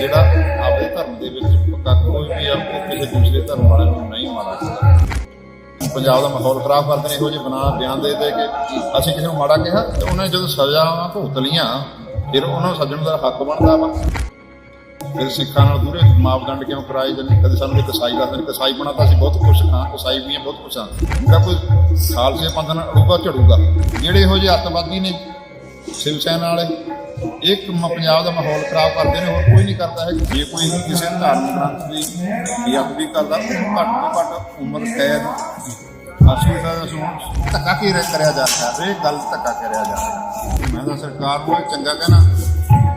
ਜਿਹੜਾ ਆਪਣੇ ਧਰਮ ਦੇ ਵਿੱਚ ਪੱਕਾ ਕੋਈ ਵੀ ਆ ਕਿਸੇ ਦੂਸਰੇ ਧਰਮ ਵਾਲਿਆਂ ਨੂੰ ਨਹੀਂ ਮਾੜਾ ਪੰਜਾਬ ਦਾ ਮਾਹੌਲ ਖਰਾਬ ਕਰਦੇ ਨੇ, ਇਹੋ ਜਿਹੇ ਬਣਾ ਬਿਆਨ ਦੇ ਦੇ ਕੇ ਅਸੀਂ ਕਿਸੇ ਨੂੰ ਮਾੜਾ ਕਿਹਾ ਤੇ ਉਹਨਾਂ ਨੇ ਜਦੋਂ ਸਜ਼ਾਵਾਂ ਭੁਗਤ ਲੀਆਂ ਫਿਰ ਉਹਨਾਂ ਨੂੰ ਸੱਜਣ ਦਾ ਹੱਕ ਬਣਦਾ ਵਾ। ਫਿਰ ਸਿੱਖਾਂ ਨਾਲ ਦੂਰੇ ਮਾਪਦੰਡ ਕਿਉਂ ਕਰਾਏ ਜਾਂਦੇ? ਕਦੇ ਸਾਨੂੰ ਇੱਕ ਕਸਾਈ ਦੱਸਦੇ ਨੇ ਕਸਾਈ ਬਣਾਤਾ ਅਸੀਂ ਬਹੁਤ ਖੁਸ਼ ਹਾਂ, ਕਸਾਈ ਵੀ ਬਹੁਤ ਖੁਸ਼ ਹਾਂ। ਤਾਂ ਕੋਈ ਖਾਲਸੇ ਪੰਥ ਨਾਲ ਅੜੂਗਾ, ਝੜੂਗਾ। ਜਿਹੜੇ ਇਹੋ ਜਿਹੇ ਅੱਤਵਾਦੀ ਨੇ, ਸ਼ਿਵ ਸੈਨਾ ਵਾਲੇ ਇਹ ਪੰਜਾਬ ਦਾ ਮਾਹੌਲ ਖਰਾਬ ਕਰਦੇ ਨੇ, ਹੋਰ ਕੋਈ ਨਹੀਂ ਕਰਦਾ ਹੈ ਜੇ ਕੋਈ ਕਿਸੇ ਧਾਰਮਿਕ ਗ੍ਰੰਥ ਦੀ ਬੇਅਦਬੀ ਕਰਦਾ ਉਹਨੂੰ ਘੱਟ ਤੋਂ ਘੱਟ ਉਮਰ ਕੈਦ ਅਸੀਂ ਤਾਂ ਸੁਣ ਧੱਕਾ ਕੀ ਕਰਿਆ ਜਾ ਰਿਹਾ? ਇਹ ਗੱਲ ਧੱਕਾ ਕਰਿਆ ਜਾ ਰਿਹਾ। ਮੈਂ ਤਾਂ ਸਰਕਾਰ ਨੂੰ ਇਹ ਚੰਗਾ ਕਹਿਣਾ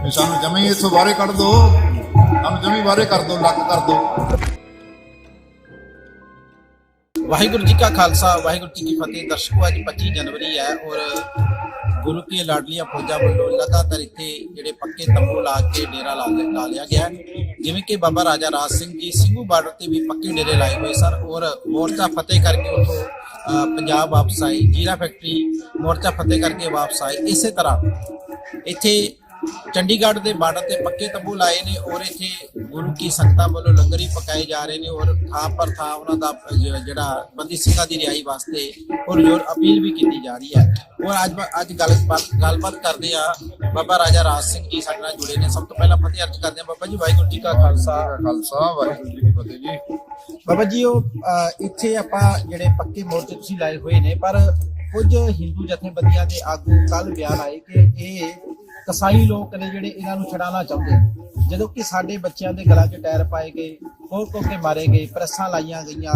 ਵੀ ਸਾਨੂੰ ਜਮੇ ਹੀ ਇੱਥੋਂ ਬਾਹਰੇ ਕੱਢ ਦੋ ਸਾਨੂੰ ਜਮੀ ਬਾਹਰੇ ਕਰ ਦੋ ਲੱਗ ਕਰ ਦੋ ਵਾਹਿਗੁਰੂ ਜੀ ਕਾ ਖਾਲਸਾ, ਵਾਹਿਗੁਰੂ ਜੀ ਕੀ ਫਤਿਹ। ਦਰਸ਼ਕੋ, ਅੱਜ 25 ਜਨਵਰੀ ਹੈ ਔਰ ਗੁਰੂ ਕੀ ਲਾਡਲੀਆਂ ਫੌਜਾਂ ਵੱਲੋਂ ਲਗਾਤਾਰ ਇੱਥੇ ਜਿਹੜੇ ਪੱਕੇ ਤੰਬੂ ਲਾ ਕੇ ਡੇਰਾ ਲਾ ਲਿਆ- ਲਾ ਲਿਆ ਗਿਆ ਜਿਵੇਂ ਕਿ ਬਾਬਾ ਰਾਜਾ ਰਾਜ ਸਿੰਘ ਜੀ ਸਿੰਘੂ ਬਾਰਡਰ ਤੇ ਵੀ ਪੱਕੇ ਡੇਰੇ ਲਾਏ ਹੋਏ ਸਨ ਔਰ ਮੋਰਚਾ ਫਤਿਹ ਕਰਕੇ ਉਥੋਂ ਪੰਜਾਬ ਵਾਪਸ ਆਏ, ਜੀਰਾ ਫੈਕਟਰੀ ਮੋਰਚਾ ਫਤਿਹ ਕਰਕੇ ਵਾਪਸ ਆਏ। ਇਸੇ ਤਰ੍ਹਾਂ ਇੱਥੇ ਚੰਡੀਗੜ੍ਹ ਦੇ ਬਾਰਡਰ ਤੇ ਪੱਕੇ ਤੰਬੂ ਲਾਏ ਨੇ ਔਰ ਇੱਥੇ ਗੁਰੂ ਕੀ ਸੰਗਤਾਂ ਵੱਲੋਂ ਲੰਗਰ ਹੀ ਪਕਾਏ ਜਾ ਰਹੇ ਨੇ ਔਰ ਥਾਂ ਪਰ ਥਾਂ ਉਹਨਾਂ ਦਾ ਜਿਹੜਾ ਬੰਦੀ ਸਿੰਘਾਂ ਦੀ ਰਿਹਾਈ ਵਾਸਤੇ ਔਰ ਜੋਰ ਅਪੀਲ ਵੀ ਕੀਤੀ ਜਾ ਰਹੀ ਹੈ। ਔਰ ਅੱਜ ਅੱਜ ਗੱਲ ਗੱਲਬਾਤ ਕਰਦੇ ਆ ਬਾਬਾ ਰਾਜਾ ਰਾਜ ਸਿੰਘ ਜੀ ਸਾਡੇ ਨਾਲ ਜੁੜੇ ਨੇ। ਸਭ ਤੋਂ ਪਹਿਲਾਂ ਫਤਿਹ ਅਰਜ ਕਰਦੇ ਆ ਬਾਬਾ ਜੀ ਵਾਹਿਗੁਰੂ ਜੀ ਕਾ ਖਾਲਸਾ। ਖਾਲਸਾ ਵਾਹਿਗੁਰੂ ਜੀ ਕੀ ਫਤਿਹ ਜੀ। ਬਾਬਾ ਜੀ ਉਹ ਇੱਥੇ ਆਪਾਂ ਜਿਹੜੇ ਪੱਕੇ ਮੋਰਚੇ ਤੁਸੀਂ ਲਾਏ ਹੋਏ ਨੇ ਪਰ ਕੁਝ ਹਿੰਦੂ ਜਥੇਬੰਦੀਆਂ ਦੇ ਆਗੂ ਕੱਲ ਬਿਆਨ ਆਏ ਕਿ ਇਹ ਕਸਾਈ ਲੋਕ ਨੇ ਜਿਹੜੇ ਇਹਨਾਂ ਨੂੰ ਛਡਾਉਣਾ ਚਾਹੁੰਦੇ ਜਦੋਂ ਕਿ ਸਾਡੇ ਬੱਚਿਆਂ ਦੇ ਗਲਾਂ 'ਚ ਟਾਇਰ ਪਾਏ ਗਏ ਖੋ ਖੋ ਕੇ ਮਾਰੇ ਗਏ, ਪ੍ਰੈਸਾਂ ਲਾਈਆਂ ਗਈਆਂ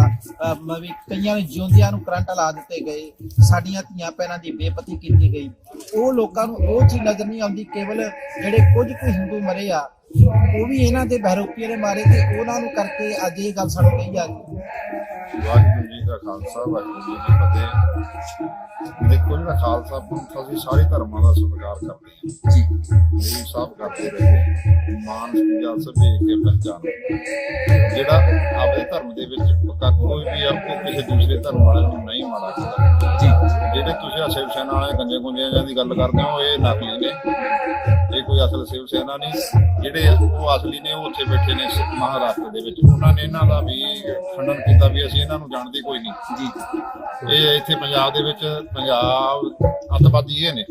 ਵੀ ਕਈਆਂ ਨੂੰ ਜਿਉਂਦਿਆਂ ਨੂੰ ਕਰੰਟ ਲਾ ਦਿੱਤੇ ਗਏ, ਸਾਡੀਆਂ ਧੀਆਂ ਭੈਣਾਂ ਦੀ ਬੇਪਤੀ ਕੀਤੀ ਗਈ। ਉਹ ਲੋਕਾਂ ਨੂੰ ਉਹ ਚੀਜ਼ ਨਜ਼ਰ ਨਹੀਂ ਆਉਂਦੀ, ਕੇਵਲ ਜਿਹੜੇ ਕੁਝ ਕੁ ਹਿੰਦੂ ਮਰੇ ਆ, ਉਹ ਵੀ ਇਹਨਾਂ ਦੇ ਬਹਿਰੋਪੀਏ ਨੇ ਮਾਰੇ ਤੇ ਉਹਨਾਂ ਨੂੰ ਕਰਕੇ ਅੱਜ ਇਹ ਗੱਲ ਸਾਨੂੰ ਕਹੀ ਆ ਵਾਹਿਗੁਰੂ ਜੀ ਕਾ ਖਾਲਸਾ ਵਾਹਿਗੁਰੂ ਜੀ ਕੀ ਫਤਿਹ। ਦੇਖੋ ਜਿਹੜਾ ਖਾਲਸਾ ਪੰਥ ਅਸੀਂ ਸਾਰੇ ਧਰਮਾਂ ਦਾ ਸਤਿਕਾਰ ਕਰਦੇ ਹਾਂ। ਜੀ। ਗੁਰੂ ਸਾਹਿਬ ਕਰਦੇ ਰਹੇ ਮਾਨ ਸਤਿਕਾਰ ਸਭੇ ਕੇ ਪਹਿਚਾਨ ਜਿਹੜਾ ਆਪਣੇ ਧਰਮ ਦੇ ਵਿੱਚ ਪੱਕਾ ਕੋਈ ਵੀ ਆ ਉਹ ਕਿਸੇ ਦੂਸਰੇ ਧਰਮ ਵਾਲਿਆਂ ਨੂੰ ਨਹੀਂ ਮਾੜਾ ਕਰਦਾ। ਜੀ। ਜਿਹੜੇ ਤੁਸੀਂ ਆ ਸ਼ਿਵ ਸੈਨਾ ਵਾਲੇ ਗੰਜੇ ਗੁੰਜਿਆਂ ਦੀ ਗੱਲ ਕਰਦੇ ਹੋ ਇਹ ਨਕਲੀ ਨੇ। ਇਹ ਕੋਈ ਅਸਲ ਸ਼ਿਵ ਸੈਨਾ ਨਹੀਂ ਜਿਹੜੇ ਉਹ ਅਸਲੀ ਨੇ ਉਹ ਉੱਥੇ ਬੈਠੇ ਨੇ ਮਹਾਰਾਸ਼ਟਰ ਦੇ ਵਿੱਚ। ਉਹਨਾਂ ਨੇ ਇਹਨਾਂ ਦਾ ਵੀ ਖੰਡਨ ਕੀਤਾ ਵੀ ਅਸੀਂ ਇਹਨਾਂ ਨੂੰ ਜਾਣਦੇ ਕੋਈ ਨਹੀਂ। ਜੀ। ਇਹ ਇੱਥੇ ਪੰਜਾਬ ਦੇ ਵਿੱਚ ਪੰਜਾਬ ਅੱਤਵਾਦੀ ਇਹ ਨੇ।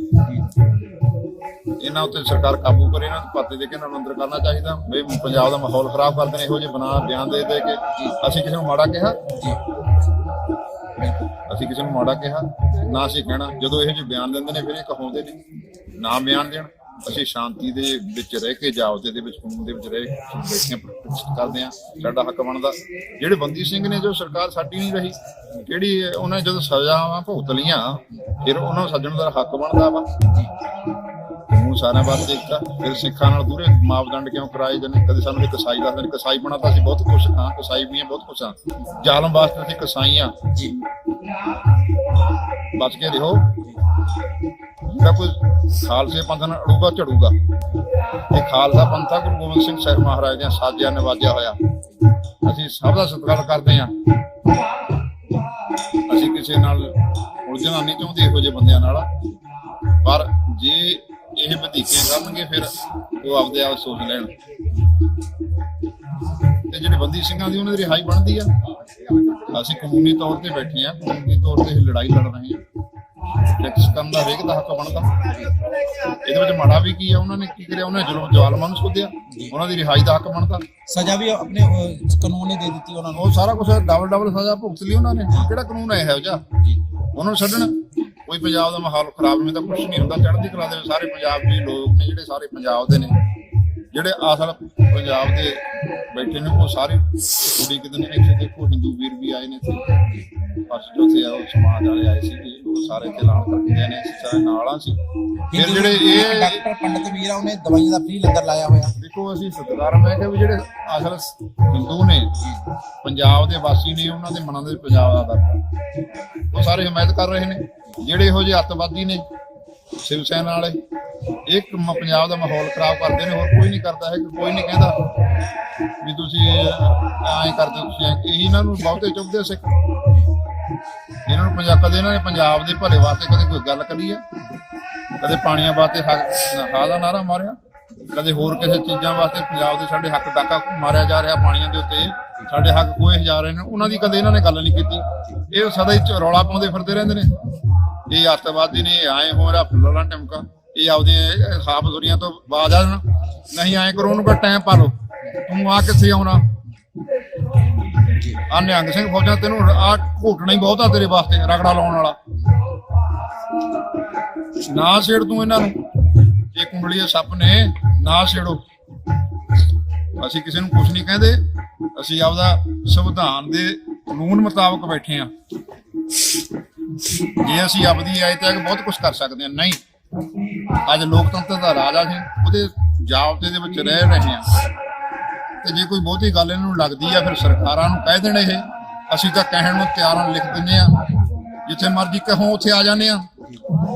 ਇਹਨਾਂ ਉੱਤੇ ਸਰਕਾਰ ਕਾਬੂ ਕਰੇ ਇਹਨਾਂ ਨੂੰ ਪੱਤੇ ਦੇ ਕੇ ਇਹਨਾਂ ਨੂੰ ਅੰਦਰ ਕਰਨਾ ਚਾਹੀਦਾ। ਵੀ ਪੰਜਾਬ ਦਾ ਮਾਹੌਲ ਖਰਾਬ ਕਰਦੇ ਨੇ ਇਹੋ ਜਿਹੇ ਬਣਾ ਬਿਆਨ ਦੇ ਦੇ ਕੇ। ਅਸੀਂ ਕਿਸੇ ਨੂੰ ਮਾੜਾ ਕਿਹਾ? ਜੀ। ਅਸੀਂ ਕਿਸੇ ਨੂੰ ਮਾੜਾ ਕਿਹਾ? ਨਾ ਅਸੀਂ ਕਹਿਣਾ। ਜਦੋਂ ਇਹੋ ਜਿਹੇ ਬਿਆਨ ਦਿੰਦੇ ਨੇ ਫਿਰ ਇਹ ਕਹਾਉਂਦੇ ਨੇ। ਨਾ ਬਿਆਨ ਦੇਣ। ਅਸੀਂ ਸ਼ਾਂਤੀ ਦੇ ਵਿੱਚ ਰਹਿ ਕੇ ਜਾਪਦੇ ਦੇ ਵਿੱਚ, ਕਾਨੂੰਨ ਦੇ ਵਿੱਚ ਰਹਿ ਕੇ ਬੈਠੀਆਂ ਪ੍ਰੋਟੈਸਟ ਕਰਦੇ ਆ ਸਾਡਾ ਹੱਕ ਬਣਦਾ। ਜਿਹੜੇ ਬੰਦੀ ਸਿੰਘ ਨੇ ਜੋ ਸਰਕਾਰ ਸਾਡੀ ਨਹੀਂ ਰਹੀ ਜਿਹੜੀ ਉਹਨਾਂ ਜਦੋਂ ਸਜ਼ਾਵਾਂ ਭੁਗਤ ਲੀਆਂ ਫਿਰ ਉਹਨਾਂ ਨੂੰ ਸੱਜਣ ਦਾ ਹੱਕ ਬਣਦਾ ਵਾ। ਕਾਨੂੰਨ ਸਾਰਿਆਂ ਵਾਸਤੇ ਇੱਕ ਫਿਰ ਸਿੱਖਾਂ ਨਾਲ ਦੂਰੇ ਮਾਪਦੰਡ ਕਿਉਂ ਕਰਾਏ ਜਾਂਦੇ? ਕਦੇ ਸਾਨੂੰ ਇੱਕ ਕਸਾਈ ਦੱਸਦੇ ਨੇ, ਕਸਾਈ ਬਣਾਤਾ ਅਸੀਂ ਬਹੁਤ ਖੁਸ਼ ਹਾਂ, ਕਸਾਈ ਵੀ ਹਾਂ, ਬਹੁਤ ਖੁਸ਼ ਹਾਂ। ਜ਼ਾਲਮ ਵਾਸਤੇ ਅਸੀਂ ਕਸਾਈ ਹਾਂ। ਬਚ ਕੇ ਰਹੋ। ਜਿਹੜਾ ਕੋਈ ਖਾਲਸੇ ਪੰਥ ਨਾਲ ਅੜੂਗਾ ਝੜੂਗਾ? ਇਹ ਖਾਲਸਾ ਪੰਥ ਆ, ਗੁਰੂ ਗੋਬਿੰਦ ਸਿੰਘ ਸਾਹਿਬ ਮਹਾਰਾਜ ਦੀਆਂ ਸਾਜਿਆ ਨਵਾਜਿਆ ਹੋਇਆ। ਅਸੀਂ ਸਭ ਦਾ ਸਤਿਕਾਰ ਕਰਦੇ ਹਾਂ। ਅਸੀਂ ਕਿਸੇ ਨਾਲ ਉਲਝਣਾ ਨਹੀਂ ਚਾਹੁੰਦੇ, ਇਹੋ ਜਿਹੇ ਬੰਦਿਆਂ ਨਾਲ ਪਰ ਜੇ ਇਹ ਵਧੀਕੇ ਕਰਨਗੇ, ਫਿਰ ਉਹ ਆਪਦੇ ਆਪ ਸੋਚ ਲੈਣ। ਤੇ ਜਿਹੜੇ ਬੰਦੀ ਸਿੰਘਾਂ ਦੀ, ਉਹਨਾਂ ਦੀ ਰਿਹਾਈ ਬਣਦੀ ਆ। ਅਸੀਂ ਕਾਨੂੰਨੀ ਤੌਰ ਤੇ ਬੈਠੇ ਆ ਕਾਨੂੰਨੀ ਤੌਰ ਤੇ ਇਹ ਲੜਾਈ ਲੜ ਰਹੇ ਆ ਟੈਕਸ ਕਰਨ ਦਾ ਹਰੇਕ ਦਾ ਹੱਕ ਬਣਦਾ। ਇਹਦੇ ਵਿੱਚ ਮਾੜਾ ਵੀ ਕੀ ਆ ਉਹਨਾਂ ਨੇ ਕੀ ਕਰਿਆ? ਉਹਨਾਂ ਨੇ ਜ਼ੁਲਮ ਜ਼ਾਲਮਾਂ ਨੂੰ ਸੋਧਿਆ। ਉਹਨਾਂ ਦੀ ਰਿਹਾਈ ਦਾ ਹੱਕ ਬਣਦਾ। ਸਜ਼ਾ ਵੀ ਆਪਣੇ ਅਹ, ਕਾਨੂੰਨ ਨੇ ਦੇ ਦਿੱਤੀ ਉਹਨਾਂ ਨੂੰ। ਉਹ ਸਾਰਾ ਕੁਝ ਡਬਲ ਡਬਲ ਸਜ਼ਾ ਭੁਗਤ ਲਈ ਉਹਨਾਂ ਨੇ। ਕਿਹੜਾ ਕਾਨੂੰਨ ਹੈ ਇਹੋ ਜਿਹਾ? ਜੀ ਉਹਨਾਂ ਨੂੰ ਛੱਡਣ। ਕੋਈ ਪੰਜਾਬ ਦਾ ਮਾਹੌਲ ਖਰਾਬ ਨਹੀਂ ਤਾਂ ਕੁਝ ਨਹੀਂ ਹੁੰਦਾ। ਚੜ੍ਹਦੀ ਕਲਾ ਦੇ ਵਿੱਚ ਸਾਰੇ ਪੰਜਾਬ ਦੇ ਲੋਕ ਨੇ ਜਿਹੜੇ ਸਾਰੇ ਪੰਜਾਬ ਦੇ ਨੇ। ਜਿਹੜੇ ਅਸਲ ਪੰਜਾਬ ਦੇ ਬੈਠੇ ਨੇ ਉਹ ਸਾਰੇ ਕੁੜੀ ਕਿਤੇ ਨੇ ਇੱਥੇ ਦੇਖੋ ਹਿੰਦੂ ਵੀਰ ਵੀ ਆਏ ਨੇ ਇੱਥੇ। ਬਸ ਜੋਥੇ ਆ ਉਹ ਸਮਾਜ ਵਾਲੇ ਆਏ ਸੀ ਉਹ ਸਾਰੇ ਤੇ ਐਲਾਨ ਕਰਕੇ ਗਏ ਨੇ ਸਾਰੇ ਨਾਲ ਆ ਸੀ। ਫਿਰ ਜਿਹੜੇ ਇਹ ਡਾਕਟਰ ਪੰਡਤ ਵੀਰ ਆ ਉਹਨੇ ਦਵਾਈਆਂ ਦਾ ਫ੍ਰੀ ਲੰਗਰ ਲਾਇਆ ਹੋਇਆ। ਦੇਖੋ ਅਸੀਂ ਸਤਿਕਾਰ ਮੈਂ ਕਿ ਜਿਹੜੇ ਅਸਲ ਹਿੰਦੂ ਨੇ ਪੰਜਾਬ ਦੇ ਵਾਸੀ ਨੇ ਉਹਨਾਂ ਦੇ ਮਨਾਂ ਦੇ ਪੰਜਾਬ ਦਾ ਦਰਦ ਉਹ ਸਾਰੇ ਹਮਾਇਤ ਕਰ ਰਹੇ ਨੇ। ਜਿਹੜੇ ਇਹੋ ਜਿਹੇ ਅੱਤਵਾਦੀ ਨੇ ਸ਼ਿਵ ਸੈਨਾ ਵਾਲੇ ਇੱਕ ਪੰਜਾਬ ਦਾ ਮਾਹੌਲ ਖਰਾਬ ਕਰਦੇ ਨੇ, ਹੋਰ ਕੋਈ ਨਹੀਂ ਕਰਦਾ ਹੈ, ਕੋਈ ਨਹੀਂ ਕਹਿੰਦਾ ਵੀ ਤੁਸੀਂ ਐਂ ਕਰਦੇ ਤੁਸੀਂ ਐਂ- ਇਹੀ ਇਹਨਾਂ ਨੂੰ ਬਹੁਤੇ ਚੁੱਭਦੇ ਸਿੱਖ। ਇਹਨਾਂ ਨੂੰ ਪੰਜਾਬ ਕਦੇ ਇਹਨਾਂ ਨੇ ਪੰਜਾਬ ਦੇ ਭਲੇ ਵਾਸਤੇ ਕਦੇ ਕੋਈ ਗੱਲ ਕਰੀ ਆ, ਕਦੇ ਪਾਣੀਆਂ ਵਾਸਤੇ ਹਾ ਦਾ ਨਾਰਾ ਮਾਰਿਆ, ਕਦੇ ਹੋਰ ਕਿਸੇ ਚੀਜ਼ਾਂ ਵਾਸਤੇ ਪੰਜਾਬ ਦੇ ਸਾਡੇ ਹੱਕ ਡਾਕਾ ਮਾਰਿਆ ਜਾ ਰਿਹਾ ਪਾਣੀਆਂ ਦੇ ਉੱਤੇ, ਸਾਡੇ ਹੱਕ ਕੋਏ ਜਾ ਰਹੇ ਨੇ, ਉਹਨਾਂ ਦੀ ਕਦੇ ਇਹਨਾਂ ਨੇ ਗੱਲ ਨਹੀਂ ਕੀਤੀ। ਇਹ ਸਦਾ ਹੀ ਰੌਲਾ ਪਾਉਂਦੇ ਫਿਰਦੇ ਰਹਿੰਦੇ ਨੇ। ਇਹ ਅੱਤਵਾਦੀ ਨੇ, ਇਹ ਆਏ ਹੋ ਰਿਹਾ ਫੁੱਲਾਂ ਟਮਕਾ ਇਹ ਆਪਦੇ ਖਾਬ ਦੁਨੀਆ ਤੋਂ ਬਾਜ ਆ ਜਾਣ। ਨਹੀਂ ਆਏ ਕਰੋ, ਉਹਨੂੰ ਕਾ ਟਾਈਮ ਪਾ ਲਓ। ਤੂੰ ਆ ਕਿੱਥੇ ਆਉਣਾ? ਆ ਨਿਹੰਗ ਸਿੰਘ ਫੌਜਾਂ ਤੈਨੂੰ ਆ ਘੋਟਣਾ ਹੀ ਬਹੁਤ ਆ ਤੇਰੇ ਵਾਸਤੇ, ਰਗੜਾ ਲਾਉਣ ਵਾਲਾ। ਨਾ ਛੇੜ ਤੂੰ ਇਹਨਾਂ ਨੂੰ। ਇਹ ਕੁੰਡਲੀਏ ਸੱਪ ਨੇ, ਨਾ ਛੇੜੋ। ਅਸੀਂ ਕਿਸੇ ਨੂੰ ਕੁਝ ਨਹੀਂ ਕਹਿੰਦੇ। ਅਸੀਂ ਆਪਦਾ ਸੰਵਿਧਾਨ ਦੇ ਕਾਨੂੰਨ ਮੁਤਾਬਕ ਬੈਠੇ ਆ। ਜੇ ਅਸੀਂ ਆਪਦੀ ਆਏ ਤੇ ਬਹੁਤ ਕੁਝ ਕਰ ਸਕਦੇ ਹਾਂ ਨਹੀਂ ਅੱਜ ਲੋਕਤੰਤਰ ਦਾ ਰਾਜ ਆ ਅਸੀਂ ਉਹਦੇ ਜਾਬਤੇ ਦੇ ਵਿੱਚ ਰਹਿ ਰਹੇ ਹਾਂ। ਤੇ ਜੇ ਕੋਈ ਬਹੁਤੀ ਗੱਲ ਇਹਨਾਂ ਨੂੰ ਲੱਗਦੀ ਆ ਫਿਰ ਸਰਕਾਰਾਂ ਨੂੰ ਕਹਿ ਦੇਣ ਇਹ। ਅਸੀਂ ਤਾਂ ਕਹਿਣ ਨੂੰ ਤਿਆਰ ਹਾਂ ਲਿਖ ਦਿੰਦੇ ਆ ਜਿੱਥੇ ਮਰਜ਼ੀ ਕਹੋ ਉੱਥੇ ਆ ਜਾਂਦੇ ਆ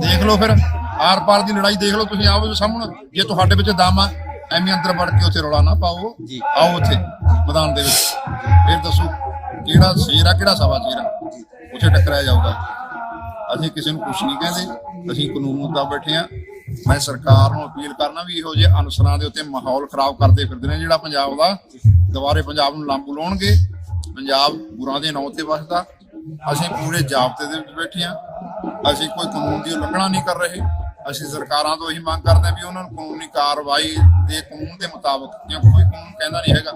ਦੇਖ ਲਓ ਫਿਰ ਆਰ ਪਾਰ ਦੀ ਲੜਾਈ ਦੇਖ ਲਓ ਤੁਸੀਂ ਆਪ ਸਾਹਮਣੇ। ਜੇ ਤੁਹਾਡੇ ਵਿੱਚ ਦਮ ਆ ਐਵੇਂ ਅੰਦਰ ਵੜ ਕੇ ਉੱਥੇ ਰੌਲਾ ਨਾ ਪਾਓ। ਆਓ ਉੱਥੇ ਮੈਦਾਨ ਦੇ ਵਿੱਚ। ਫਿਰ ਦੱਸੋ ਕਿਹੜਾ ਸ਼ੇਰ ਆ ਕਿਹੜਾ ਸਵਾ ਸ਼ੇਰ ਆ? ਉੱਥੇ ਟੱਕਰਿਆ ਜਾਊਗਾ। ਅਸੀਂ ਕਿਸੇ ਨੂੰ ਕੁਝ ਨਹੀਂ ਕਹਿੰਦੇ। ਅਸੀਂ ਕਾਨੂੰਨ ਦਾ ਬੈਠੇ ਆ ਮੈਂ ਸਰਕਾਰ ਨੂੰ ਅਪੀਲ ਕਰਨਾ ਵੀ ਇਹੋ ਜਿਹੇ ਅਨਸਰਾਂ ਦੇ ਉੱਤੇ ਮਾਹੌਲ ਖਰਾਬ ਕਰਦੇ ਫਿਰਦੇ ਨੇ ਜਿਹੜਾ ਪੰਜਾਬ ਦਾ। ਦੁਬਾਰੇ ਪੰਜਾਬ ਨੂੰ ਲਾਂਬੂ ਲਾਉਣਗੇ। ਪੰਜਾਬ ਗੁਰਾਂ ਦੇ ਨਾਂ ਤੇ ਵਸਦਾ। ਅਸੀਂ ਪੂਰੇ ਜਾਬਤੇ ਦੇ ਵਿੱਚ ਬੈਠੇ ਆ ਅਸੀਂ ਕੋਈ ਕਾਨੂੰਨ ਦੀ ਉਲੰਘਣਾ ਨਹੀਂ ਕਰ ਰਹੇ। ਅਸੀਂ ਸਰਕਾਰਾਂ ਤੋਂ ਇਹੀ ਮੰਗ ਕਰਦੇ ਹਾਂ ਵੀ ਉਹਨਾਂ ਨੂੰ ਕਾਨੂੰਨੀ ਕਾਰਵਾਈ ਦੇ ਕਾਨੂੰਨ ਦੇ ਮੁਤਾਬਕ ਜਾਂ ਕੋਈ ਕਾਨੂੰਨ ਕਹਿੰਦਾ ਨਹੀਂ ਹੈਗਾ।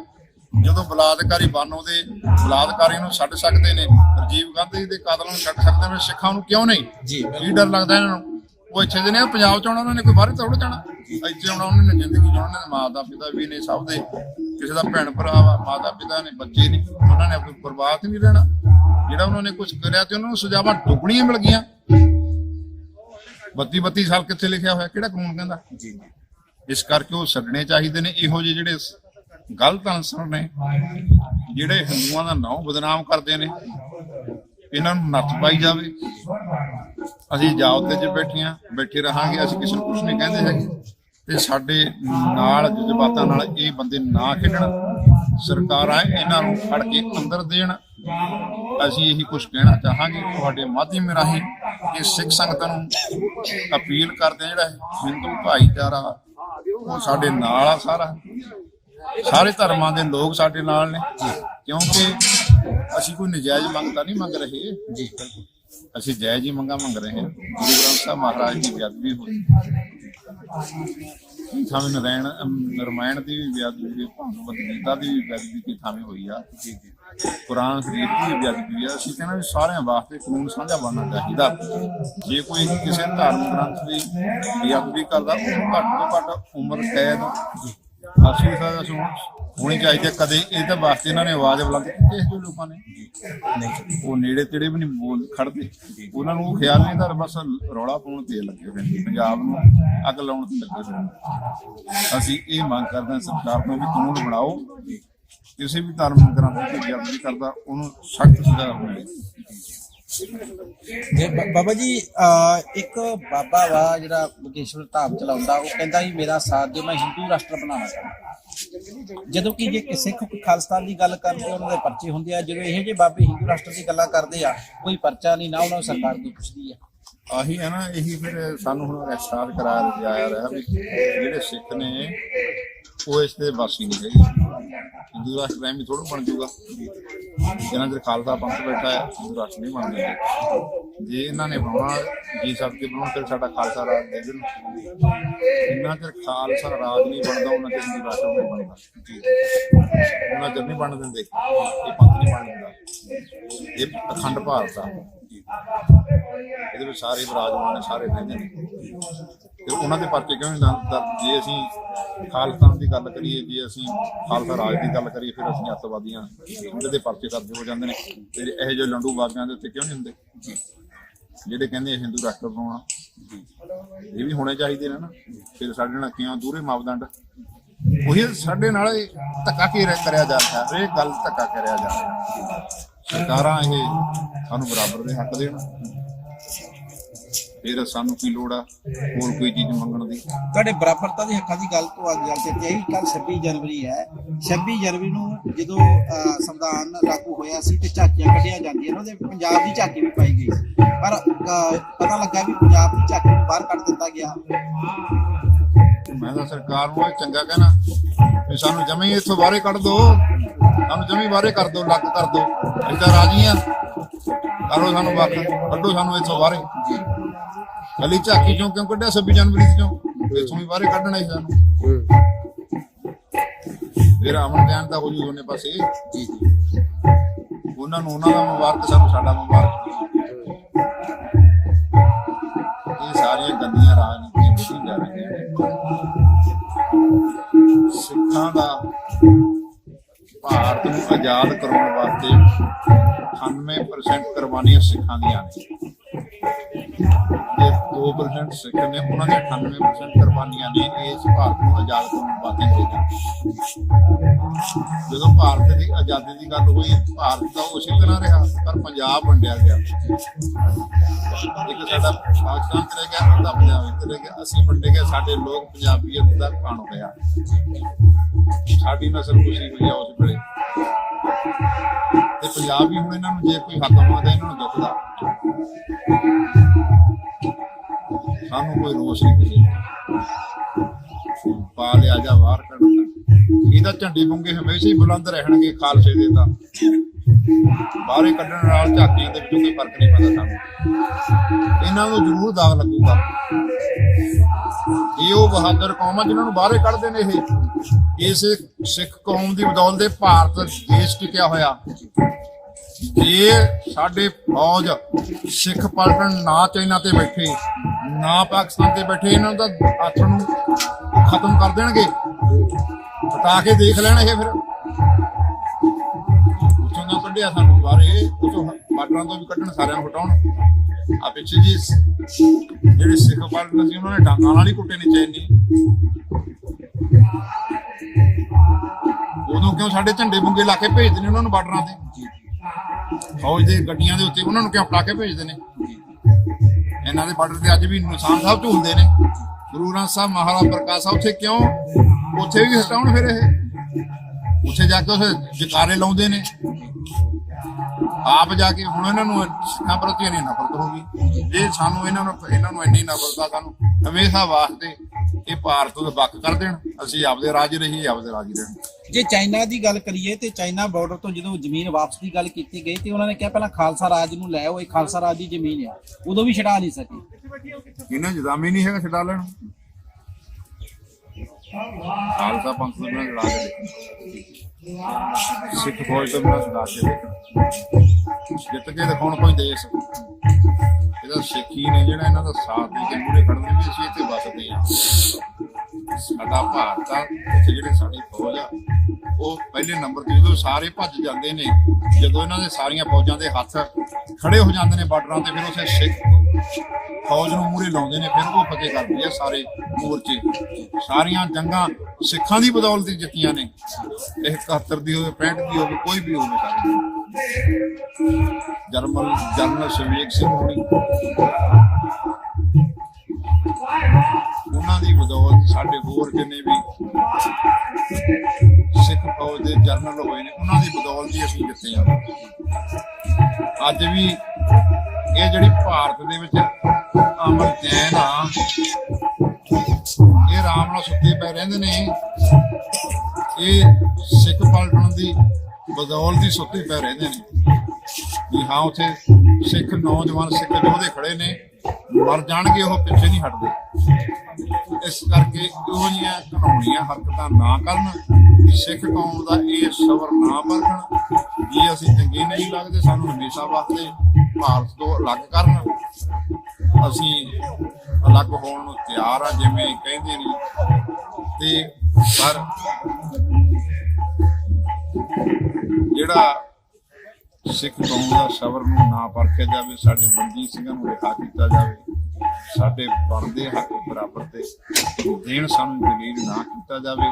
ਜਦੋਂ ਬਲਾਤਕਾਰੀ ਬਾਨੋ ਦੇ ਬਲਾਤਕਾਰੀ ਨੂੰ ਛੱਡ ਸਕਦੇ ਨੇ ਰਾਜੀਵ ਗਾਂਧੀ ਦੇ ਕਾਤਲਾਂ ਨੂੰ ਛੱਡ ਸਕਦੇ ਨੇ ਸਿੱਖਾਂ ਨੂੰ ਕਿਉਂ ਨਹੀਂ? ਜੀ ਕੀ ਡਰ ਲੱਗਦਾ ਇਹਨਾਂ ਨੂੰ? ਉਹ ਇੱਥੇ ਦੇ ਨੇ ਪੰਜਾਬ ਚ ਆਉਣਾ ਉਹਨਾਂ ਨੇ ਕੋਈ ਬਾਹਰ ਥੋੜਾ ਜਾਣਾ। ਇੱਥੇ ਆਉਣਾ ਉਹਨਾਂ ਨੇ ਜ਼ਿੰਦਗੀ ਜਿਉਣਾ ਦੇ ਮਾਤਾ ਪਿਤਾ ਵੀ ਨੇ ਸਭ ਦੇ। ਕਿਸੇ ਦਾ ਭੈਣ ਭਰਾ ਵਾ ਮਾਤਾ ਪਿਤਾ ਨੇ ਬੱਚੇ ਨੇ ਉਹਨਾਂ ਨੇ ਆਪਣੀ ਬਰਬਾਦ ਨਹੀਂ ਰਹਿਣਾ। ਜਿਹੜਾ ਉਹਨਾਂ ਨੇ ਕੁਝ ਕਰਿਆ ਤੇ ਉਹਨਾਂ ਨੂੰ ਸਜ਼ਾਵਾਂ ਦੁੱਗਣੀਆਂ ਮਿਲ ਗਈਆਂ। 32 32 ਸਾਲ ਕਿੱਥੇ ਲਿਖਿਆ ਹੋਇਆ? ਕਿਹੜਾ ਕਾਨੂੰਨ ਕਹਿੰਦਾ? ਜੀ। ਇਸ ਕਰਕੇ ਉਹ ਛੱਡਣੇ ਚਾਹੀਦੇ ਨੇ। ਇਹੋ ਜਿਹੇ ਜਿਹੜੇ ਗਲਤ ਅਨਸਰ ਨੇ। ਜਿਹੜੇ ਹਿੰਦੂਆਂ ਦਾ ਨਾਂ ਬਦਨਾਮ ਕਰਦੇ ਨੇ, ਇਹਨਾਂ ਨੂੰ ਨੱਥ ਪਾਈ ਜਾਵੇ। ਅਸੀਂ ਜਾਬਤੇ 'ਚ ਬੈਠੀਆਂ, ਬੈਠੇ ਰਹਾਂਗੇ, ਅਸੀਂ ਕਿਸੇ ਨੂੰ ਕੁਝ ਨਹੀਂ ਕਹਿੰਦੇ ਹੈਗੇ। ਤੇ ਸਾਡੇ ਨਾਲ ਜਜ਼ਬਾਤਾਂ ਨਾਲ ਇਹ ਬੰਦੇ ਨਾ ਖੇਡਣ, ਸਰਕਾਰਾਂ ਇਹਨਾਂ ਨੂੰ ਫੜ ਕੇ ਅੰਦਰ ਦੇਣ। ਅਸੀਂ ਇਹੀ ਕੁਝ ਕਹਿਣਾ ਚਾਹਾਂਗੇ ਤੁਹਾਡੇ ਮਾਧਿਅਮ ਰਾਹੀਂ ਕਿ ਸਿੱਖ ਸੰਗਤਾਂ ਨੂੰ ਅਪੀਲ ਕਰਦੇ ਜਿਹੜਾ ਹਿੰਦੂ ਭਾਈਚਾਰਾ, ਉਹ ਸਾਡੇ ਨਾਲ ਆ ਸਾਰਾ। ਸਾਰੇ ਧਰਮਾਂ ਦੇ ਲੋਕ ਸਾਡੇ ਨਾਲ ਨੇ। ਕਿਉਂਕਿ ਅਸੀਂ ਕੋਈ ਨਜਾਇਜ਼ ਮੰਗ ਤਾਂ ਨਹੀਂ ਮੰਗ ਰਹੇ। ਜੀ। ਅਸੀਂ ਜਾਇਜ਼ ਹੀ ਮੰਗਾਂ ਮੰਗ ਰਹੇ ਹਾਂ। ਗੁਰੂ ਗ੍ਰੰਥ ਸਾਹਿਬ ਮਹਾਰਾਜ ਦੀ ਬੇਅਦਬੀ ਹੋਈ। ਥਾਵੇਂ ਨਰੈਣ ਨਰਮਾਇਣ ਦੀ ਵੀ ਬੇਅਦਬੀ ਹੋਈ ਭਗਵਦ ਗੀਤਾ ਦੀ ਵੀ ਬੇਅਦਬੀ ਕੀ ਥਾਵੇਂ ਹੋਈ ਆ। ਜੀ ਜੀ। ਕੁਰਾਨ ਸ਼ਰੀਫ ਦੀ ਵੀ ਬੇਅਦਬੀ ਆ। ਅਸੀਂ ਕਹਿੰਦੇ ਸਾਰਿਆਂ ਵਾਸਤੇ ਕਾਨੂੰਨ ਸਾਂਝਾ ਬਣਨਾ ਚਾਹੀਦਾ। ਜੇ ਕੋਈ ਕਿਸੇ ਧਾਰਮਿਕ ਗ੍ਰੰਥ ਦੀ ਬੇਅਦਬੀ ਕਰਦਾ ਉਹਨੂੰ ਘੱਟ ਤੋਂ ਘੱਟ ਉਮਰ ਕੈਦ ਅਸੀਂ ਸਜ਼ਾ ਸੁਣ ਹੋਣੀ ਚਾਹੀਦੀ ਹੈ। ਕਦੇ ਇਹਦੇ ਵਾਸਤੇ ਇਹਨਾਂ ਨੇ ਆਵਾਜ਼ ਬੁਲੰਦ ਕੀਤੀ ਇਸ ਲੋਕਾਂ ਨੇ। ਨਹੀਂ। ਉਹ ਨੇੜੇ ਤੇੜੇ ਵੀ ਨਹੀਂ ਬੋਲ ਖੜਦੇ ਉਹਨਾਂ ਨੂੰ ਖਿਆਲ ਨਹੀਂ ਤਾਂ ਬਸ ਰੌਲਾ ਪਾਉਣ ਤੇ ਲੱਗੇ ਹੋਏ ਨੇ। ਪੰਜਾਬ ਨੂੰ ਅੱਗ ਲਾਉਣ ਤੇ ਲੱਗੇ ਹੋਏ ਨੇ। ਅਸੀਂ ਇਹ ਮੰਗ ਕਰਦੇ ਹਾਂ ਸਰਕਾਰ ਤੋਂ ਵੀ ਕਾਨੂੰਨ ਬਣਾਓ। ਕਿਸੇ ਵੀ ਧਰਮ ਗ੍ਰੰਥ ਦੀ ਬੇਅਦਬੀ ਕਰਦਾ। ਉਹਨੂੰ ਸਖਤ ਸਜ਼ਾ ਹੋਵੇ। ਜੇ ਬਾਬਾ ਜੀ ਇੱਕ ਬਾਬਾ ਵਾ ਜਿਹੜਾ ਮੁਕੇਸ਼ਵਰ ਧਾਮ ਚਲਾਉਂਦਾ, ਉਹ ਕਹਿੰਦਾ ਵੀ ਮੇਰਾ ਸਾਥ ਦਿਓ, ਮੈਂ ਹਿੰਦੂ ਰਾਸ਼ਟਰ ਬਣਾਉਣਾ ਚਾਹੁੰਦਾ। ਜਦੋਂ ਕਿ ਜੇ ਕਿ ਸਿੱਖ ਖਾਲਸਤਾਨ ਦੀ ਗੱਲ ਕਰਦੇ ਉਹਨਾਂ ਦੇ ਪਰਚੇ ਹੁੰਦੇ ਆ, ਜਦੋਂ ਇਹੋ ਜਿਹੇ ਬਾਬੇ ਹਿੰਦੂ ਰਾਸ਼ਟਰ ਦੀ ਗੱਲਾਂ ਕਰਦੇ ਆ, ਕੋਈ ਪਰਚਾ ਨਹੀਂ, ਨਾ ਉਹਨਾਂ ਨੂੰ ਸਰਕਾਰ ਦੀ ਪੁੱਛਦੀ ਆ। ਆਹੀ ਹੈ ਨਾ, ਇਹੀ ਫਿਰ ਸਾਨੂੰ ਹੁਣ ਅਹਿਸਾਸ ਕਰਾਇਆ ਜਾ ਰਿਹਾ ਵੀ ਜਿਹੜੇ ਸਿੱਖ ਨੇ, ਉਹ ਇਸ ਦੇ ਵਾਸੀ ਨਹੀਂ ਹੈਗੇ। ਹਿੰਦੂ ਰਾਸ਼ਟਰ ਐਵੇਂ ਥੋੜਾ ਬਣ ਜਾਊਗਾ। ਜਿਹਨਾਂ ਦੇ ਖਾਲਸਾ ਪੰਥ ਬੈਠਾ ਹੈ ਹਿੰਦੂ ਰਾਸ਼ਟਰ ਨਹੀਂ ਬਣਦੇ। ਜੇ ਇਹਨਾਂ ਨੇ ਬਣਾਉਣਾ, ਜੀ ਸਭ ਕੇ ਬਣਾਉਣ, ਫਿਰ ਸਾਡਾ ਖਾਲਸਾ ਰਾਜ ਦੇ ਦੇਣ ਇੰਨਾ ਚਿਰ ਖਾਲਸਾ ਰਾਜ ਨਹੀਂ ਬਣਦਾ, ਉਹਨਾਂ ਚਿਰ ਹਿੰਦੂ ਰਾਸ਼ਟਰ ਨਹੀਂ ਬਣਦਾ। ਉਹਨਾਂ ਚਿਰ ਨਹੀਂ ਬਣ ਦਿੰਦੇ। ਇਹ ਪੰਥ ਨਹੀਂ ਬਣ ਦਿੰਦਾ ਇਹ ਅਖੰਡ ਭਾਰਤ ਆ। ਇਹਦੇ ਵਿੱਚ ਸਾਰੇ ਵਿਰਾਜਮਾਨ ਨੇ, ਸਾਰੇ ਰਹਿੰਦੇ ਨੇ। ਤੇ ਉਹਨਾਂ ਦੇ ਪਰਚੇ ਕਿਉਂ ਨਹੀਂ ਜੇ ਅਸੀਂ ਖਾਲਸਾ ਦੀ ਗੱਲ ਕਰੀਏ, ਜੇ ਅਸੀਂ ਖਾਲਸਾ ਰਾਜ ਦੀ ਗੱਲ ਕਰੀਏ, ਫਿਰ ਅਸੀਂ ਅੱਤਵਾਦੀਆਂ ਉਹਦੇ ਦੇ ਪਰਚੇ ਦਰਜ ਹੋ ਜਾਂਦੇ ਨੇ। ਫਿਰ ਇਹੋ ਜਿਹੇ ਲੰਡੂ ਦੇ ਉੱਤੇ ਕਿਉਂ ਨਹੀਂ ਹੁੰਦੇ? ਜਿਹੜੇ ਕਹਿੰਦੇ ਹਿੰਦੂ ਰਾਸ਼ਟਰ ਬਣਾਉਣਾ ਇਹ ਵੀ ਹੋਣੇ ਚਾਹੀਦੇ ਨੇ ਨਾ। ਫਿਰ ਸਾਡੇ ਨਾਲ ਕਿਉਂ ਦੂਰੇ ਮਾਪਦੰਡ? ਉਹੀ ਸਾਡੇ ਨਾਲ ਧੱਕਾ ਕੀ ਕਰਿਆ ਜਾ ਰਿਹਾ? ਹਰੇਕ ਗੱਲ ਧੱਕਾ ਕਰਿਆ ਜਾ ਰਿਹਾ। ਸਰਕਾਰਾਂ ਇਹ ਸਾਨੂੰ ਬਰਾਬਰ ਦੇ ਹੱਕ ਦੇਣ। ਫਿਰ ਸਾਨੂੰ ਕੀ ਲੋੜ ਆ ਹੋਰ ਕੋਈ ਚੀਜ਼ ਮੰਗਣ ਦੀ? ਤੁਹਾਡੇ ਬਰਾਬਰਤਾ ਦੇ ਹੱਕਾਂ ਦੀ ਗੱਲ ਤੋਂ ਆ ਗੱਲ ਤੇ ਇਹ ਕੱਲ 26 ਜਨਵਰੀ ਹੈ। 26 ਜਨਵਰੀ ਨੂੰ ਜਦੋਂ ਸੰਵਿਧਾਨ ਲਾਗੂ ਹੋਇਆ ਸੀ ਤੇ ਝਾਕੀਆਂ ਕੱਢੀਆਂ ਜਾਂਦੀਆਂ ਨੇ, ਉਹਦੇ ਪੰਜਾਬ ਦੀ ਝਾਕੀ ਵੀ ਪਾਈ ਗਈ ਸੀ। ਪਰ ਪਤਾ ਲੱਗਾ ਵੀ ਪੰਜਾਬ ਦੀ ਝਾਕੀ ਨੂੰ ਬਾਹਰ ਕੱਢ ਦਿੱਤਾ ਗਿਆ। ਮੈਂ ਤਾਂ ਸਰਕਾਰ ਨੂੰ ਇਹ ਚੰਗਾ ਕਹਿਣਾ ਵੀ ਸਾਨੂੰ ਜਮੀ ਇੱਥੋਂ ਬਾਹਰੇ ਕੱਢ ਦੋ। ਸਾਨੂੰ ਜਮੀ ਬਾਹਰੇ ਕਰ ਦੋ ਲੱਗ ਕਰ ਦੋ। ਅਸੀਂ ਰਾਜੀ ਆ ਕਰੋ ਸਾਨੂੰ ਵੱਖ, ਕੱਢੋ ਸਾਨੂੰ ਇੱਥੋਂ ਬਾਹਰੇ ਗਲੀ ਝਾਕੀ ਚੋਂ ਕਿਉਂ ਕੱਢਿਆ? 26 ਜਨਵਰੀ ਚੋਂ। ਇੱਥੋਂ ਵੀ ਬਾਹਰੇ ਕੱਢਣਾ ਹੀ ਸਾਨੂੰ। ਫਿਰ ਅਮਨ ਜਾਨ ਦਾ ਹੋ ਜੂ ਦੋਨੇ ਪਾਸੇ। ਜੀ ਜੀ ਉਹਨਾਂ ਨੂੰ ਉਹਨਾਂ ਦਾ ਮੁਬਾਰਕ, ਸਾਨੂੰ ਸਾਡਾ ਮੁਬਾਰਕ। ਇਹ ਸਾਰੀਆਂ ਗੰਦੀਆਂ ਰਾਜਨੀਤੀਆਂ ਵਿੱਢੀਆਂ ਜਾ ਰਹੀਆਂ। ਸਿੱਖਾਂ ਦਾ ਭਾਰਤ ਨੂੰ ਆਜ਼ਾਦ ਕਰਾਉਣ ਵਾਸਤੇ 98% ਕੁਰਬਾਨੀਆਂ ਸਿੱਖਾਂ ਦੀਆਂ ਨੇ। ਜੇ 2% ਸਿੱਖ ਨੇ, ਉਹਨਾਂ ਦੇ 98% ਕੁਰਬਾਨੀਆਂ ਨੇ, ਇਸ ਭਾਰਤ ਨੂੰ ਆਜ਼ਾਦ ਕਰਾਉਣ ਵਾਸਤੇ ਦਿੱਤੀਆਂ ਜਦੋਂ ਭਾਰਤ ਦੀ ਆਜ਼ਾਦੀ ਦੀ ਗੱਲ ਹੋਈ, ਭਾਰਤ ਤਾਂ ਉਸੇ ਤਰ੍ਹਾਂ ਰਿਹਾ, ਪਰ ਪੰਜਾਬ ਵੰਡਿਆ ਗਿਆ। ਇੱਕ ਸਾਡਾ ਪਾਕਿਸਤਾਨ ਚਲੇ ਗਿਆ, ਅੱਧਾ ਪੰਜਾਬ ਇੱਧਰ ਰਹਿ ਗਿਆ। ਅਸੀਂ ਵੰਡੇ ਗਏ, ਸਾਡੇ ਲੋਕ ਪੰਜਾਬੀਅਤ ਦਾ ਕਾਣ ਹੋਇਆ ਸਾਡੀ ਨਸਲ ਖੁਸ਼ੀ ਹੋਈ ਆ ਉਸ ਵੇਲੇ। ਤੇ ਪੰਜਾਬ ਵੀ ਹੁਣ ਇਹਨਾਂ ਨੂੰ ਜੇ ਕੋਈ ਹੱਕ ਮੰਗਦਾ ਇਹਨਾਂ ਨੂੰ ਦੁੱਖ ਦਾ। ਸਾਨੂੰ ਕੋਈ ਰੋਸ ਨਹੀਂ ਕਿਸੇ ਪਾ ਲਿਆ ਜਾ ਬਾਹਰ ਕੱਢਦਾ ਇਹਦਾ ਝੰਡੀ ਬੁੰਗੇ ਹਮੇਸ਼ਾ ਹੀ ਬੁਲੰਦ ਰਹਿਣਗੇ ਖਾਲਸੇ ਦੇ ਤਾਂ। ਬਾਹਰੇ ਕੱਢਣ ਨਾਲ ਝਾਕੀਆਂ ਦੇ ਵਿੱਚੋਂ ਕੋਈ ਫ਼ਰਕ ਨਹੀਂ ਪੈਂਦਾ ਸਾਨੂੰ। ਇਹਨਾਂ ਨੂੰ ਜ਼ਰੂਰ ਦਾਗ ਲੱਗੂਗਾ। ਇਹ ਉਹ ਬਹਾਦਰ ਕੌਮ ਆ ਜਿਨ੍ਹਾਂ ਨੂੰ ਬਾਹਰੇ ਕੱਢਦੇ ਨੇ ਇਹ। ਇਸ ਸਿੱਖ ਕੌਮ ਦੀ ਬਦੌਲਤ ਦੇ ਭਾਰਤ ਦੇਸ਼ ਟਿਕਿਆ ਹੋਇਆ। ਜੇ ਸਾਡੇ ਫੌਜ ਸਿੱਖ ਪਲਟਨ ਨਾ ਚਾਈਨਾ ਤੇ ਬੈਠੇ, ਨਾ ਪਾਕਿਸਤਾਨ ਤੇ ਬੈਠੇ, ਇਹਨਾਂ ਦਾ ਹੱਥ ਨੂੰ ਖਤਮ ਕਰ ਦੇਣਗੇ। ਹਟਾ ਕੇ ਦੇਖ ਲੈਣ ਇਹ ਫਿਰ। ਉੱਥੋਂ ਕੱਢਿਆ ਸਾਨੂੰ ਬਾਹਰੇ ਉੱਥੋਂ ਬਾਰਡਰਾਂ ਤੋਂ ਵੀ ਕੱਢਣ, ਸਾਰਿਆਂ ਨੂੰ ਹਟਾਉਣ। ਆ ਪਿੱਛੇ ਜੀ, ਜਿਹੜੇ ਸਿੱਖ ਪਲਟਨ ਸੀ, ਉਹਨਾਂ ਨੇ ਡਾਂਗਾਂ ਨਾਲ ਹੀ ਕੁੱਟੇ ਨੇ ਚਾਈਨੀ। ਉਦੋਂ ਕਿਉਂ ਸਾਡੇ ਝੰਡੇ ਬੁੰਗੇ ਲਾ ਕੇ ਭੇਜਦੇ ਨੇ ਉਹਨਾਂ ਨੂੰ ਬਾਰਡਰਾਂ ਤੇ? ਫੌਜ ਦੇ ਗੱਡੀਆਂ ਦੇ ਉੱਤੇ ਉਹਨਾਂ ਨੂੰ ਕਿਉਂ ਫੜਾ ਭੇਜਦੇ ਨੇ? ਇਹਨਾਂ ਦੇ ਬਾਰਡਰ ਤੇ ਅੱਜ ਵੀ ਨਿਸ਼ਾਨ ਸਾਹਿਬ ਝੂਲਦੇ ਨੇ। ਗੁਰੂ ਗ੍ਰੰਥ ਸਾਹਿਬ, ਮਹਾਰਾਜ ਪ੍ਰਕਾਸ਼ ਸਾਹਿਬ ਉੱਥੇ ਕਿਉਂ? ਉੱਥੇ ਵੀ ਹਟਾਉਣ ਫਿਰ ਇਹ? ਉੱਥੇ ਜਾ ਕੇ ਉੱਥੇ ਜਕਾਰੇ ਲਾਉਂਦੇ ਨੇ। ਆਪ ਜਾ ਕੇ ਹੁਣ ਇਹਨਾਂ ਨੂੰ ਸਿੱਖਾਂ ਪ੍ਰਤੀ ਨਹੀਂ ਨਫ਼ਰਤ ਹੋਗੀ ਜੇ ਸਾਨੂੰ ਇਹਨਾਂ ਨੂੰ ਇਹਨਾਂ ਨੂੰ ਇੰਨੀ ਨਫ਼ਰਤ ਆ ਸਾਨੂੰ ਹਮੇਸ਼ਾ ਵਾਸਤੇ ਇਹ ਭਾਰਤ ਤੋਂ ਵੱਖ ਕਰ ਦੇਣ ਅਸੀਂ ਆਪਦੇ ਰਾਜ ਰਹੀਏ ਆਪਦੇ ਰਾਜ ਰਹਿਣ। ਜੇ ਚਾਈਨਾ ਦੀ ਗੱਲ ਕਰੀਏ ਤੇ ਚਾਈਨਾ ਬਾਰਡਰ ਤੋਂ ਜਦੋਂ ਜ਼ਮੀਨ ਵਾਪਸ ਦੀ ਗੱਲ ਕੀਤੀ ਗਈ ਤੇ ਉਹਨਾਂ ਨੇ ਕਿਹਾ ਪਹਿਲਾਂ ਖਾਲਸਾ ਰਾਜ ਨੂੰ ਲੈ ਆਓ ਇਹ ਖਾਲਸਾ ਰਾਜ ਦੀ ਜ਼ਮੀਨ ਆ। ਉਦੋਂ ਵੀ ਛਡਾ ਨਹੀਂ ਸਕੇ। ਇਹਨਾਂ ਜਦਾਮੀ ਨਹੀਂ ਹੈਗਾ ਛਡਾ ਲੈਣ। ਖਾਲਸਾ ਪੰਥ ਤੋਂ ਬਿਨਾਂ ਛਡਾ ਕੇ ਸਿੱਖ ਫੌਜ ਤੋਂ ਬਿਨਾਂ ਛਡਾ ਕੇ ਜਿੱਤ ਕੇ ਦਿਖਾਉਣ ਕੋਈ ਦੇਸ਼। ਇਹਦਾ ਸਿੱਖੀ ਨੇ ਜਿਹੜਾ ਇਹਨਾਂ ਦਾ ਸਾਥ ਦੇ ਕੇ ਮੂਰੇ ਖੜਨ ਵੀ ਅਸੀਂ ਸਾਡਾ ਭਾਰਤ ਆ ਉੱਥੇ ਜਿਹੜੇ ਸਾਡੀ ਫੌਜ ਆ, ਉਹ ਪਹਿਲੇ ਨੰਬਰ ਤੇ ਜਦੋਂ ਸਾਰੇ ਭੱਜ ਜਾਂਦੇ ਨੇ, ਜਦੋਂ ਇਹਨਾਂ ਦੇ ਸਾਰੀਆਂ ਫੌਜਾਂ ਦੇ ਹੱਥ ਖੜੇ ਹੋ ਜਾਂਦੇ ਨੇ ਬਾਰਡਰਾਂ ਤੇ, ਫਿਰ ਉਸੇ ਸਿੱਖ ਫੌਜ ਨੂੰ ਮੂਰੇ ਲਾਉਂਦੇ ਨੇ, ਫਿਰ ਉਹ ਫਤਿਹ ਕਰਦੀ ਆ ਸਾਰੇ ਮੋਰਚੇ। ਸਾਰੀਆਂ ਜੰਗਾਂ ਸਿੱਖਾਂ ਦੀ ਬਦੌਲਤ ਹੀ ਜਿੱਤੀਆਂ ਨੇ। ਇਹ 71 ਦੀ ਹੋਵੇ 65 ਦੀ ਹੋਵੇ, ਕੋਈ ਵੀ ਹੋਵੇ ਸਾਰੀ ਜਰਮਨ ਜਰਨਲ ਸ਼ਵੇਕ ਸਿੰਘ ਹੋਣੀ। ਦੀ ਬਦੌਲਤ ਸਾਡੇ ਹੋਰ ਜਿੰਨੇ ਵੀ ਸਿੱਖ ਫੌਜ ਦੇ ਜਰਨਲ ਹੋਏ ਨੇ, ਉਹਨਾਂ ਦੀ ਬਦੌਲਤ ਹੀ ਅਸੀਂ ਜਿੱਤੇ ਆ। ਅੱਜ ਵੀ ਇਹ ਜਿਹੜੀ ਭਾਰਤ ਦੇ ਵਿੱਚ ਅਮਰ ਚੈਨ ਆ, ਇਹ ਆਰਾਮ ਨਾਲ ਸੁੱਤੇ ਪਏ ਰਹਿੰਦੇ ਨੇ। ਇਹ ਸਿੱਖ ਪਲਟਣ ਦੀ ਬਦੌਲ ਦੀ ਸੁੱਤੇ ਪਏ ਰਹਿੰਦੇ ਨੇ। ਵੀ ਹਾਂ, ਉੱਥੇ ਸਿੱਖ ਨੌਜਵਾਨ, ਸਿੱਖ ਯੋਧੇ ਖੜੇ ਨੇ। ਮਰ ਜਾਣਗੇ, ਉਹ ਪਿੱਛੇ ਨਹੀਂ ਹਟਦੇ। ਇਸ ਕਰਕੇ ਇਹੋ ਜਿਹੀਆਂ ਘਿਨਾਉਣੀਆਂ ਹਰਕਤਾਂ ਨਾ ਕਰਨ, ਸਿੱਖ ਕੌਮ ਦਾ ਇਹ ਸਬਰ ਨਾ ਵਰਤਣ। ਜੇ ਅਸੀਂ ਚੰਗੇ ਨਹੀਂ ਲੱਗਦੇ, ਸਾਨੂੰ ਹਮੇਸ਼ਾ ਵਾਸਤੇ ਭਾਰਤ ਤੋਂ ਅਲੱਗ ਕਰਨ। ਅਸੀਂ ਅਲੱਗ ਹੋਣ ਨੂੰ ਤਿਆਰ ਆ, ਜਿਵੇਂ ਕਹਿੰਦੇ ਨੇ। ਤੇ ਪਰ ਜਿਹੜਾ ਸਿੱਖ ਕੌਮ ਦਾ ਸਬਰ ਨੂੰ ਨਾ ਪਰਖਿਆ ਜਾਵੇ, ਸਾਡੇ ਬੰਦੀ ਸਿੰਘਾਂ ਨੂੰ ਰਿਹਾ ਕੀਤਾ ਜਾਵੇ, ਸਾਡੇ ਬਣਦੇ ਹੱਕ ਬਰਾਬਰ ਤੇ ਦੇਣ ਸਾਨੂੰ ਦਲੀਲ ਨਾ ਕੀਤਾ ਜਾਵੇ।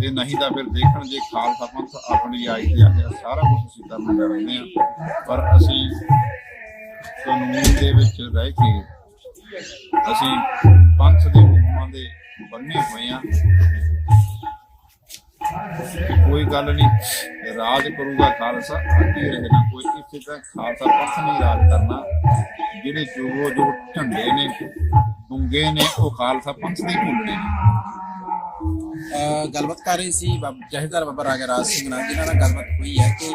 ਤੇ ਨਹੀਂ ਤਾਂ ਫਿਰ ਦੇਖਣ ਜੇ ਖਾਲਸਾ ਪੰਥ ਆਪਣੀ ਆਈ ਤੇ ਆ ਗਿਆ, ਸਾਰਾ ਕੁਝ ਅਸੀਂ ਕਰਨ ਦੇ ਰਹੇ ਹਾਂ। ਪਰ ਅਸੀਂ ਕਾਨੂੰਨ ਦੇ ਵਿੱਚ ਰਹਿ ਕੇ ਅਸੀਂ ਪੰਥ ਦੇ ਹੁਕਮਾਂ ਦੇ ਬੰਨੇ ਹੋਏ ਆ ਕੋਈ ਗੱਲ ਨਹੀਂ। ਰਾਜ ਕਰੂਗਾ ਖਾਲਸਾ, ਅੱਗੇ ਰਹਿਣਾ ਕੋਈ। ਇੱਥੇ ਤਾਂ ਖਾਲਸਾ ਪੰਥ ਨਹੀਂ ਰਾਜ ਕਰਨਾ। ਜਿਹੜੇ ਜੋ ਜੋ ਝੰਡੇ ਨੇ ਗੁੰਗੇ ਨੇ, ਉਹ ਖਾਲਸਾ ਪੰਥ ਦੇ ਭੁੱਲਣੇ ਨੇ। ਗੱਲਬਾਤ ਕਰ ਰਹੇ ਸੀ ਬਾਬ- ਬਾਬਾ ਰਾਜਾ ਰਾਜ ਸਿੰਘ ਨਾਲ, ਜਿਨ੍ਹਾਂ ਨਾਲ ਗੱਲਬਾਤ ਹੋਈ ਹੈ ਕਿ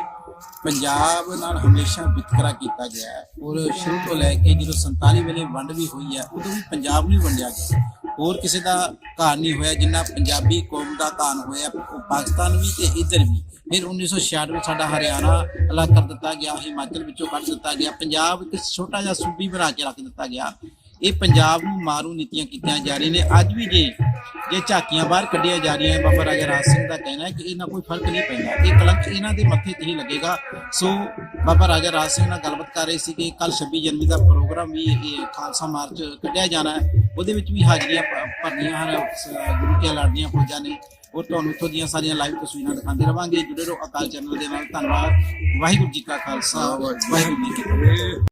ਪੰਜਾਬ ਨਾਲ ਹਮੇਸ਼ਾ ਵਿਤਕਰਾ ਕੀਤਾ ਗਿਆ ਹੈ ਔਰ ਸ਼ੁਰੂ ਤੋਂ ਲੈ ਕੇ ਜਦੋਂ 47 ਵੇਲੇ ਵੰਡ ਵੀ ਹੋਈ ਹੈ, ਉਦੋਂ ਵੀ ਪੰਜਾਬ ਨਹੀਂ ਵੰਡਿਆ ਗਿਆ ਹੋਰ ਕਿਸੇ ਦਾ ਘਾਣ ਨਹੀਂ ਹੋਇਆ, ਜਿੰਨਾ ਪੰਜਾਬੀ ਕੌਮ ਦਾ ਘਾਣ ਹੋਇਆ ਪਾਕਿਸਤਾਨ ਵੀ ਤੇ ਇੱਧਰ ਵੀ। ਫਿਰ 1966 ਵਿੱਚ ਸਾਡਾ ਹਰਿਆਣਾ ਅਲੱਗ ਕਰ ਦਿੱਤਾ ਗਿਆ, ਹਿਮਾਚਲ ਵਿੱਚੋਂ ਕੱਢ ਦਿੱਤਾ ਗਿਆ, ਪੰਜਾਬ ਇੱਕ ਛੋਟਾ ਜਿਹਾ ਸੂਬੀ ਬਣਾ ਕੇ ਰੱਖ ਦਿੱਤਾ ਗਿਆ। ਇਹ ਪੰਜਾਬ ਨੂੰ ਮਾਰੂ ਨੀਤੀਆਂ ਕੀਤੀਆਂ ਜਾ ਰਹੀਆਂ ਨੇ। ਅੱਜ ਵੀ ਜੇ ਜੇ ਝਾਕੀਆਂ ਬਾਹਰ ਕੱਢੀਆਂ ਜਾ ਰਹੀਆਂ, ਬਾਬਾ ਰਾਜਾ ਰਾਜ ਸਿੰਘ ਦਾ ਕਹਿਣਾ ਹੈ ਕਿ ਇਹਨਾਂ ਕੋਈ ਫ਼ਰਕ ਨਹੀਂ ਪੈਂਦਾ। ਇਹ ਕਲੰਕ ਇਹਨਾਂ ਦੇ ਮੱਥੇ ਤੇ ਹੀ ਲੱਗੇਗਾ। ਸੋ ਬਾਬਾ ਰਾਜਾ ਰਾਜ ਸਿੰਘ ਨਾਲ ਗੱਲਬਾਤ ਕਰ ਰਹੇ ਸੀ ਕਿ ਕੱਲ 26 ਜਨਵਰੀ ਦਾ ਪ੍ਰੋਗਰਾਮ ਵੀ ਇਹ ਖਾਲਸਾ ਮਾਰਚ ਕੱਢਿਆ ਜਾਣਾ ਹੈ। ਉਹਦੇ ਵਿੱਚ ਵੀ ਹਾਜ਼ਰੀਆਂ ਭ- ਭਰਨੀਆਂ ਹਨ ਸ- ਗੁਰੂ ਕੇ ਲੜਦੀਆਂ ਫੌਜਾਂ ਨੇ। ਔਰ ਤੁਹਾਨੂੰ ਉੱਥੋਂ ਦੀਆਂ ਸਾਰੀਆਂ ਲਾਈਵ ਤਸਵੀਰਾਂ ਦਿਖਾਉਂਦੇ ਰਵਾਂਗੇ। ਜੁੜੇ ਰਹੋ ਅਕਾਲ ਚੈਨਲ ਦੇ ਨਾਲ। ਧੰਨਵਾਦ। ਵਾਹਿਗੁਰੂ ਜੀ ਕਾ ਖਾਲਸਾ। ਵਾਹਿਗੁਰੂ ਜੀ ਕੀ ਫਤਿਹ।